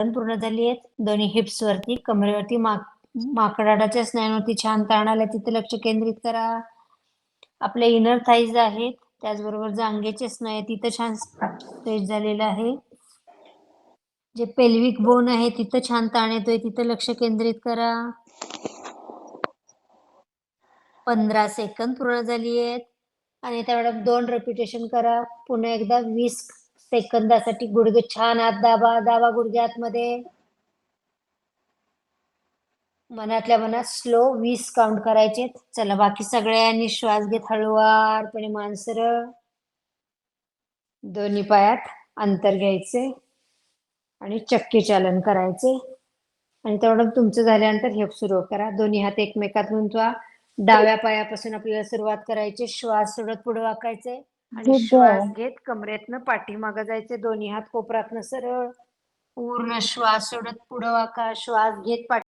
पूर्ण झाली आहेत. दोन्ही हिप्स वरती कमरेवरती माक माकडाच्या स्नायूवरती छान ताण आलाय तिथे लक्ष केंद्रित करा. आपले इनर थाईज आहेत. त्याचबरोबर जांघेचे स्नायू तिथं छान स्ट्रेच झालेलं आहे. जे पेल्विक बोन आहे तिथं छान ताण येतोय. तिथं लक्ष केंद्रित करा. पंधरा सेकंद पूर्ण झाली आहेत. आणि त्यावेळेला दोन रेपिटेशन करा. पुन्हा एकदा वीस सेकंदासाठी गुडघे छान आत दाबा दाबा गुडघे आतमध्ये. मनातल्या मनात स्लो वीस काउंट करायचे. चला बाकी सगळ्यांनी श्वास घेत हळूवारपणे मानसर. दोन्ही पायात अंतर घ्यायचे आणि चक्की चालन करायचे. आणि तेवढं तुमचं झाल्यानंतर हे सुरू करा. दोन्ही हात एकमेकात गुंतवा. डाव्या पायापासून आपल्याला सुरुवात करायची. श्वास सोडत पुढे वाकायचे. आणि श्वास. घेत कमरेतनं पाठीमागं जायचे दोन्ही हात कोपरातनं सरळ पूर्ण श्वास सोडत पुढे वाका श्वास घेत पाठी